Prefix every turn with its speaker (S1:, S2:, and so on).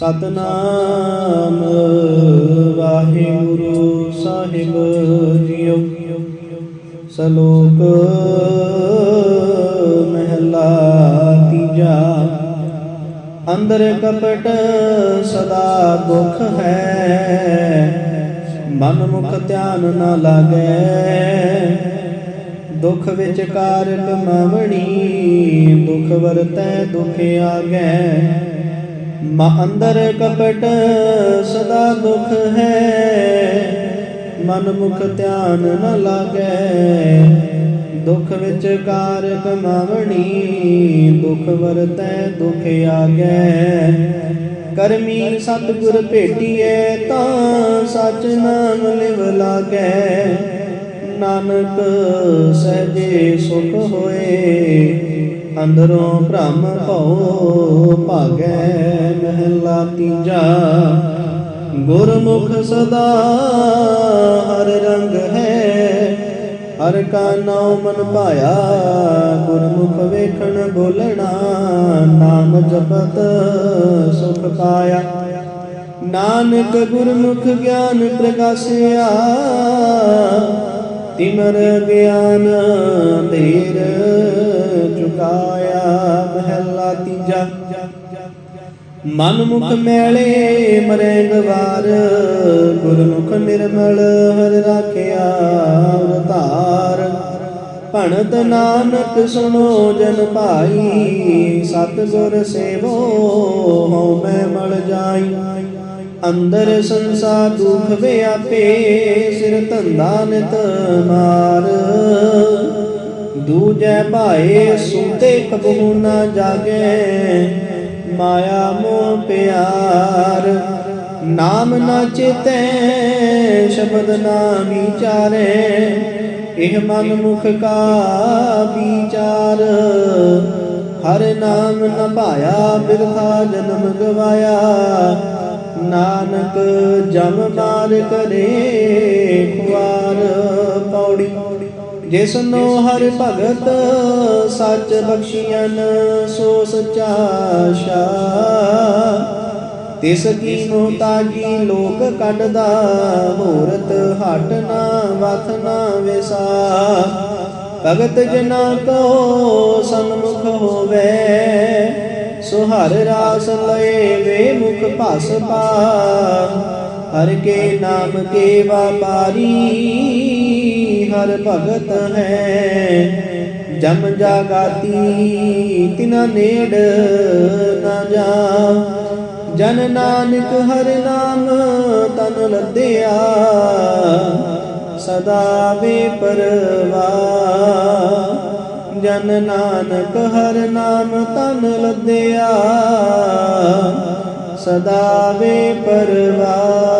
S1: ਸਤਨਾਮ ਵਾਹਿਗੁਰੂ ਸਾਹਿਬ JIO. ਸ਼ਲੋਕ ਮਹਿਲਾ ਤੀਜਾ। ਅੰਦਰ ਕਪਟ ਸਦਾ ਦੁਖ ਹੈ। ਮਨ ਮੁਖ ਧਿਆਨ ਨਾ ਲਾਗੈ। ਦੁਖ ਵਿੱਚ ਕਾਰਕ ਮਵਣੀ, ਦੁਖ ਵਰਤੈ ਦੁਖ ਆਗੈ। ਮਾ ਅੰਦਰ ਕਪਟ ਸਦਾ ਦੁਖ ਹੈ। ਮਨ ਮੁਖ ਧਿਆਨ ਨ ਲਾਗੈ। ਦੁਖ ਵਿੱਚ ਕਾਰਕ ਮਵਣੀ ਦੁਖ ਵਰਤੈ, ਦੁਖ ਆਗੈ। ਕਰਮੀ ਸਤਿਗੁਰ ਭੇਟੀਐ, ਤਾਂ ਸਚ ਨਾਮ ਲਿਵ ਲਾਗੈ। ਨਾਨਕ ਸਹਜੇ ਸੁਖ ਹੋਏ, ਅੰਦਰੋਂ ਭ੍ਰਮ ਭਉ ਭਾਗੈ। ਮਹਿਲਾ ਤੀਜਾ, ਗੁਰਮੁਖ ਸਦਾ ਹਰ ਰੰਗ ਹੈ। ਹਰ ਕਾ ਨਾਮ ਮਨ ਪਾਇਆ ਗੁਰਮੁਖ ਵੇਖਣ ਬੋਲਣਾ, ਨਾਮ ਜਪਤ ਸੁਖ ਪਾਇਆ। ਨਾਨਕ ਗੁਰਮੁਖ ਗਿਆਨ ਪ੍ਰਕਾਸ਼ਿਆ, ਤਿਮਰ ਗਿਆਨ ਧੀਰ ਮਨ ਮੁਖ ਮੈਲੇ ਮਰੇ ਗਵਾਰ, ਗੁਰਮੁਖ ਨਿਰਮਲ ਹਰ ਰਾਖਿਆ ਅਵਤਾਰ। ਭਣਤ ਨਾਨਕ ਸੁਣੋ ਜਨ ਭਾਈ, ਸਤਿਗੁਰ ਸੇਵੋ, ਹਉ ਮੈਂ ਮਲ ਜਾਈ। ਅੰਦਰ ਸੰਸਾਰ ਦੁਖ ਵਿਆਪੇ ਸਿਰ ਧੰਦਾ ਨਿਤ ਮਾਰ। ਦੂਜੈ ਭਾਏ ਸੁਤੇ ਕਬਹੂ ਨਾ ਜਾਗੇ ਮਾਇਆ ਮੋਹ ਪਿਆਰ। ਨਾਮ ਨਾ ਚਿਤੈ, ਸ਼ਬਦ ਨਾ ਵਿਚਾਰੇ। ਇਹ ਮਨ ਮੁਖ ਕਾ ਵਿਚਾਰ। ਹਰ ਨਾਮ ਨ ਭਾਇਆ, ਬਿਰਥਾ ਜਨਮ ਗਵਾਇਆ। ਨਾਨਕ ਜਮ ਮਾਰ ਕਰੇ, ਖੁਆਰ ਪੌੜੀ। ਜਿਸਨੋ ਹਰ ਭਗਤ, ਸੱਚ ਬਖਸ਼ੀਐਨ ਸੋ ਸਚਾ ਸ਼ਾ ਤਿਸ ਕੀ ਮੁਹਤਾਜੀ ਲੋਕ ਕੱਢਦਾ, ਮੂਰਤ ਹਟ ਨਾ ਵਥ ਨਾ ਵਿਸਾ ਭਗਤ ਜਨਾ ਕੋ ਸਨਮੁਖ ਹੋਵੇ ਸੁਹਰ ਰਾਸ ਲਏ ਵੇ ਮੁਖ ਭਸ ਪਾ। ਹਰ ਕੇ ਨਾਮ ਕੇ ਵਾਪਾਰੀ, ਹਰ ਭਗਤ ਹੈ। ਜਮ ਜਾਗਾਤੀ, ਤਿਨਾ ਨੇੜ ਨਾ ਜਾ। ਜਨ ਨਾਨਕ ਹਰ ਨਾਮ ਤਨ ਲੱਦਿਆ, ਸਦਾ ਵੇ ਪਰਵਾ। ਜਨ ਨਾਨਕ ਹਰ ਨਾਮ ਤਨ ਲੱਦਿਆ, ਸਦਾ ਵੇ ਪਰਵਾ।